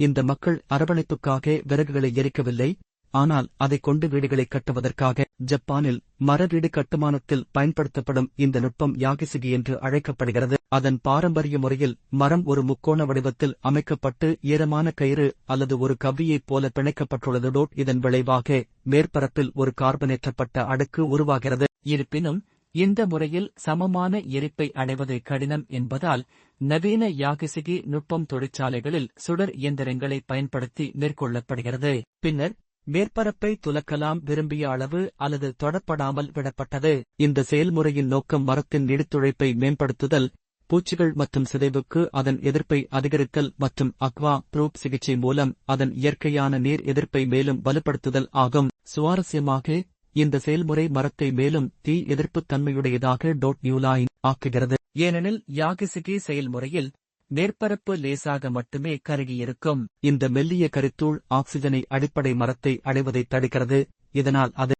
இந்த மக்கள் அரவணைப்புக்காக விறகுகளை எரிக்கவில்லை ஆனால் அதைக் கொண்டு வீடுகளை கட்டுவதற்காக ஜப்பானில் மர வீடு கட்டுமானத்தில் பயன்படுத்தப்படும் இந்த நுட்பம் யாகிசுகி என்று அழைக்கப்படுகிறது. அதன் பாரம்பரிய முறையில் மரம் ஒரு முக்கோண வடிவத்தில் அமைக்கப்பட்டு ஈரமான கயிறு அல்லது ஒரு கவ்வியைப் போல பிணைக்கப்பட்டுள்ளது டோட் இதன் விளைவாக மேற்பரப்பில் ஒரு கார்பனேற்றப்பட்ட அடுக்கு உருவாகிறது. இருப்பினும் இந்த முறையில் சமமான எரிப்பை அடைவது கடினம் என்பதால் நவீன யாகசிகி நுட்பம் தொழிற்சாலைகளில் சுடர் இயந்திரங்களை பயன்படுத்தி மேற்கொள்ளப்படுகிறது. பின்னர் மேற்பரப்பை துலக்கலாம் விரும்பிய அளவு அல்லது தொடப்படாமல் விடப்பட்டது. இந்த செயல்முறையின் நோக்கம் மரத்தின் நீடித்துழைப்பை மேம்படுத்துதல் பூச்சிகள் மற்றும் சிதைவுக்கு அதன் எதிர்ப்பை அதிகரித்தல் மற்றும் அக்வா ப்ரூப் சிகிச்சை மூலம் அதன் இயற்கையான நீர் எதிர்ப்பை மேலும் வலுப்படுத்துதல் ஆகும். சுவாரஸ்யமாக இந்த செயல்முறை மரத்தை மேலும் தீ எதிர்ப்புத் தன்மையுடையதாக டோட் நியூலாயின் ஆக்குகிறது. ஏனெனில் யாகிசிகி செயல்முறையில் மேற்பரப்பு லேசாக மட்டுமே கருகியிருக்கும். இந்த மெல்லிய கருத்தூள் ஆக்சிஜனை அடிப்படை மரத்தை அடைவதை தடுக்கிறது. இதனால் அது